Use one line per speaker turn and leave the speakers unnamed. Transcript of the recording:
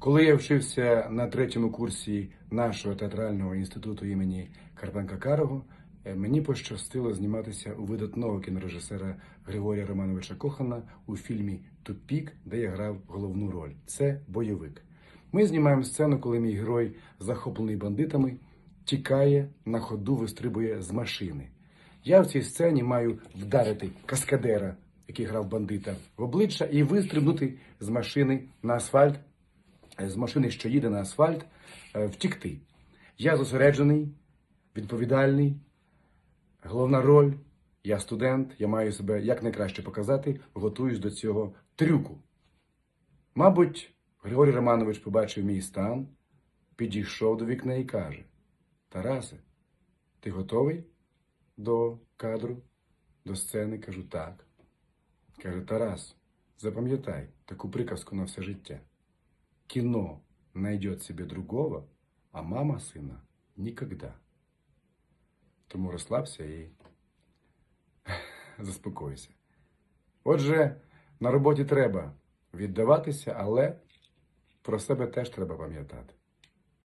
Коли я вчився на третьому курсі нашого театрального інституту імені Карпенка Карого, е, мені пощастило зніматися у видатного кінорежисера Григорія Романовича Кохана у фільмі Тупік, де я грав головну роль. Це бойовик. Ми знімаємо сцену, коли мій герой, захоплений бандитами, тікає на ходу, вистрибує з машини. Я в цій сцені маю вдарити каскадера, який грав бандита, в обличчя і вистрибнути з машини на асфальт, з машини, що їде на асфальт, е, втікти. Я зосереджений, відповідальний, головна роль. Я студент, я маю себе якнайкраще показати, готуюсь до цього трюку. Мабуть, Григорій Романович побачив мій стан, підійшов до вікна і каже: Тарасе, ти готовий до кадру, до сцени? Кажу, так. Каже, Тарас, запам'ятай таку приказку на все життя. Кіно найдет себе другого, а мама сина нікогда. Тому розслабся і заспокойся. Отже, на роботі треба віддаватися, але про себе теж треба пам'ятати.